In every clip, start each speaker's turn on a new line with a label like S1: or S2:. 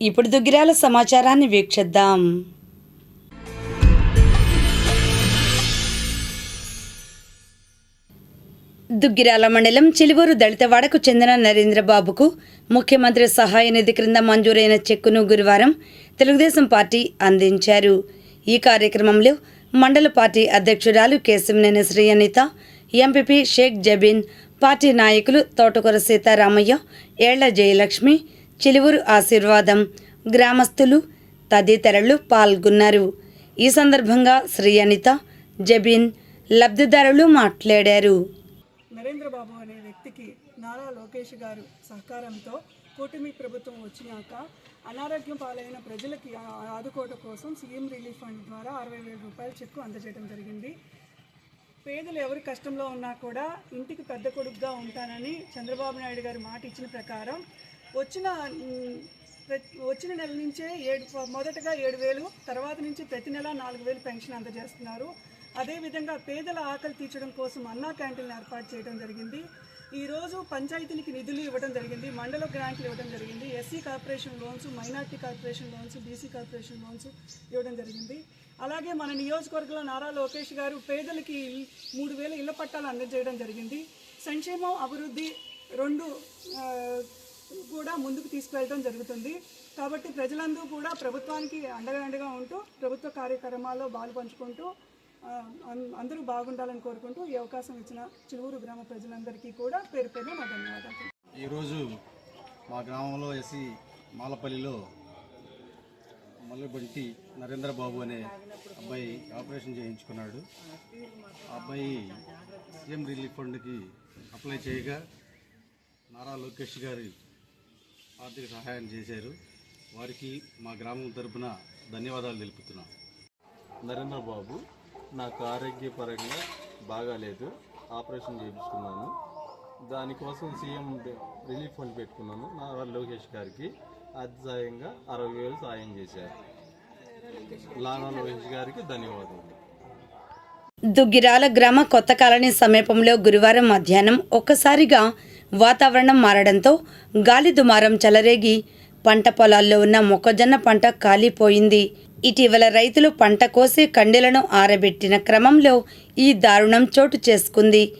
S1: ఇప్పుడు దుగ్గిరాల సమాచారాన్ని వీక్షిద్దాం. దుగ్గిరాల మండలం చిలువూరు దళితవాడకు చెందిన నరేంద్రబాబుకు ముఖ్యమంత్రి సహాయ నిధి క్రింద మంజూరైన చెక్కును గురువారం తెలుగుదేశం పార్టీ అందించారు. ఈ కార్యక్రమంలో మండల పార్టీ అధ్యక్షురాలు కేశంనేని శ్రీ అనిత ఎంపీపీ షేక్ జబీన్ పార్టీ నాయకులు తోటకూర సీతారామయ్య ఏళ్ళ జయలక్ష్మి చిలువురు ఆశీర్వాదం గ్రామస్తులు తదితరులు పాల్గొన్నారు. ఈ సందర్భంగా శ్రీ అనిత జబీన్ లబ్ధిదారులు మాట్లాడారు.
S2: నరేంద్ర బాబు అనే వ్యక్తికి నారా లోకేష్ గారు సహకారంతో కూటమి ప్రభుత్వం వచ్చినాక అనారోగ్యం పాలైన ప్రజలకి ఆదుకోవడం కోసం సీఎం రిలీఫ్ ఫండ్ ద్వారా అరవై వేల రూపాయల చెక్కు అందజేయడం జరిగింది. పేదలు ఎవరి కష్టంలో ఉన్నా కూడా ఇంటికి పెద్ద కొడుకుగా ఉంటానని చంద్రబాబు నాయుడు గారు మాట ఇచ్చిన ప్రకారం వచ్చిన వచ్చిన నెల నుంచే ఏడు మొదటగా ఏడు వేలు తర్వాత నుంచి ప్రతి నెల నాలుగు వేలు పెన్షన్ అందజేస్తున్నారు. అదేవిధంగా పేదల ఆకలి తీర్చడం కోసం అన్నా క్యాంటీన్లు ఏర్పాటు చేయడం జరిగింది. ఈరోజు పంచాయతీనికి నిధులు ఇవ్వడం జరిగింది మండల గ్రాంట్లు ఇవ్వడం జరిగింది SC corporation loans minority corporation loans BC corporation loans ఇవ్వడం జరిగింది. అలాగే మన నియోజకవర్గంలో నారా లోకేష్ గారు పేదలకి మూడు వేల ఇళ్ళ పట్టాలు అందజేయడం జరిగింది. సంక్షేమం అభివృద్ధి రెండు కూడా ముందుకు తీసుకువెళ్ళడం జరుగుతుంది. కాబట్టి ప్రజలందరూ కూడా ప్రభుత్వానికి అండగా అండగా ఉంటూ ప్రభుత్వ కార్యక్రమాల్లో బాలు పంచుకుంటూ అందరూ బాగుండాలని కోరుకుంటూ ఈ అవకాశం ఇచ్చిన చిలువూరు గ్రామ ప్రజలందరికీ కూడా పేరు పేరు మా ధన్యవాదాలు.
S3: ఈరోజు మా గ్రామంలో ఎస్సి మాలపల్లిలో మల్లబంటి నరేంద్ర బాబు అనే అబ్బాయి ఆపరేషన్ చేయించుకున్నాడు. ఆ అబ్బాయి సీఎం రిలీఫ్ ఫండ్కి అప్లై చేయగా నారా లోకేష్ గారి ఆర్థిక సహాయం చేశారు. వారికి మా గ్రామం తరపున ధన్యవాదాలు తెలుపుతున్నాం.
S4: నరేంద్ర బాబు నాకు ఆరోగ్యపరంగా బాగాలేదు ఆపరేషన్ చేయించుకున్నాను. దానికోసం సీఎం రిలీఫ్ ఫండ్ పెట్టుకున్నాను. నారా లోకేష్ గారికి అధ్యాయంగా అరవై వేలు సాయం చేశారు. లానా లోకేష్ గారికి ధన్యవాదాలు.
S1: దుగ్గిరాల గ్రామ కొత్త కాలనీ సమీపంలో గురువారం మధ్యాహ్నం ఒక్కసారిగా వాతావరణం మారడంతో గాలి దుమారం చెలరేగి పంట పొలాల్లో ఉన్న మొక్కజొన్న పంట కాలిపోయింది. ఇటీవల రైతులు పంట కోసి కండెలను ఆరబెట్టిన క్రమంలో ఈ దారుణం చోటు చేసుకుంది.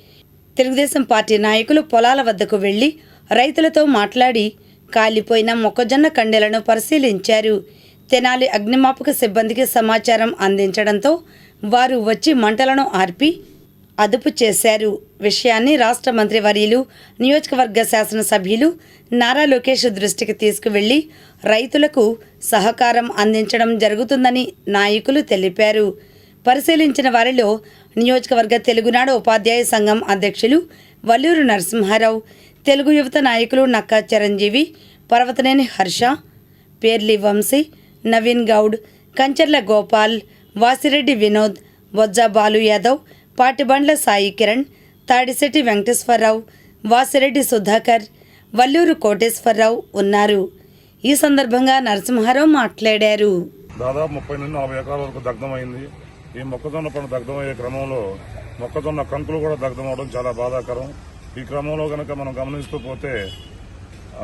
S1: తెలుగుదేశం పార్టీ నాయకులు పొలాల వద్దకు వెళ్ళి రైతులతో మాట్లాడి కాలిపోయిన మొక్కజొన్న కండెలను పరిశీలించారు. తెనాలి అగ్నిమాపక సిబ్బందికి సమాచారం అందించడంతో వారు వచ్చి మంటలను ఆర్పి అదుపు చేశారు. విషయాన్ని రాష్ట్ర మంత్రి వర్యులు నియోజకవర్గ శాసనసభ్యులు నారా లోకేష్ దృష్టికి తీసుకువెళ్ళి రైతులకు సహకారం అందించడం జరుగుతుందని నాయకులు తెలిపారు. పరిశీలించిన వారిలో నియోజకవర్గ తెలుగునాడు ఉపాధ్యాయ సంఘం అధ్యక్షులు వల్లూరు నరసింహారావు తెలుగు యువత నాయకులు నక్కా చిరంజీవి పర్వతనేని హర్ష పేర్లి వంశీ నవీన్ గౌడ్ కంచర్ల గోపాల్ వాసిరెడ్డి వినోద్ బొజ్జా బాలు యాదవ్ పాటిబండ్ల సాయి కిరణ్ తాడిశెట్టి వెంకటేశ్వరరావు వాసిరెడ్డి సుధాకర్ వల్లూరు కోటేశ్వరరావు ఉన్నారు. ఈ సందర్భంగా నరసింహారావు మాట్లాడారు.
S5: దాదాపు ముప్పై నుండి నలభై ఎకరాల వరకు దగ్ధమైంది. ఈ మొక్కజొన్న పంట దగ్ధమయ్యే క్రమంలో మొక్కజొన్న కంకులు కూడా దగ్ధమవడం చాలా బాధాకరం. ఈ క్రమంలో కనుక మనం గమనిస్తూ పోతే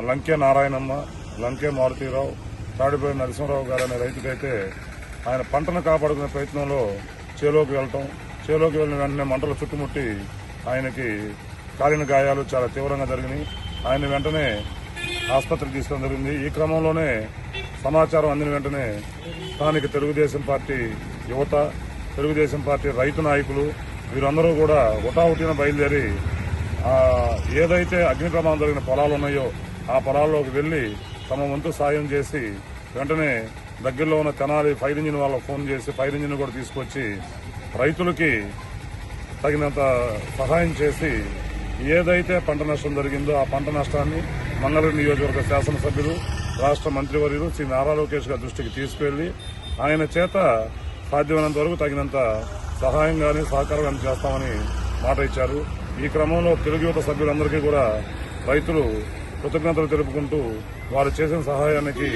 S5: లంకే నారాయణమ్మ లంకే మారుతీరావు తాడిపోయి నరసింహరావు గారు అనే రైతుకైతే ఆయన పంటను కాపాడుకునే ప్రయత్నంలో చేలోకి వెళ్ళటం చేలోకి వెళ్ళిన వెంటనే మంటలు చుట్టుముట్టి ఆయనకి కాలిన గాయాలు చాలా తీవ్రంగా జరిగినాయి. ఆయన వెంటనే ఆసుపత్రికి తీసుకోవడం జరిగింది. ఈ క్రమంలోనే సమాచారం అందిన వెంటనే స్థానిక తెలుగుదేశం పార్టీ యువత తెలుగుదేశం పార్టీ రైతు నాయకులు వీరందరూ కూడా ఉటాహుటిన బయలుదేరి ఏదైతే అగ్ని ప్రమాదం జరిగిన పొలాలు ఉన్నాయో ఆ పొలాల్లోకి వెళ్ళి తమ వంతు సాయం చేసి వెంటనే దగ్గరలో ఉన్న తెనాలి ఫైర్ ఇంజిన్ వాళ్ళకు ఫోన్ చేసి ఫైర్ ఇంజిన్ కూడా తీసుకొచ్చి రైతులకి తగినంత సహాయం చేసి ఏదైతే పంట నష్టం జరిగిందో ఆ పంట నష్టాన్ని మంగళగిరి నియోజకవర్గ శాసనసభ్యులు రాష్ట్ర మంత్రివర్యులు శ్రీ నారా లోకేష్ గారి దృష్టికి తీసుకెళ్ళి ఆయన చేత సాధ్యమైనంత వరకు తగినంత సహాయం కానీ సహకారం కానీ చేస్తామని మాట ఇచ్చారు. ఈ క్రమంలో తెలుగు యువత సభ్యులందరికీ కూడా రైతులు కృతజ్ఞతలు తెలుపుకుంటూ వారు చేసిన సహాయానికి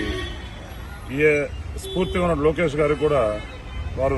S5: ఏ స్ఫూర్తిగా ఉన్న లోకేష్ గారికి కూడా వారు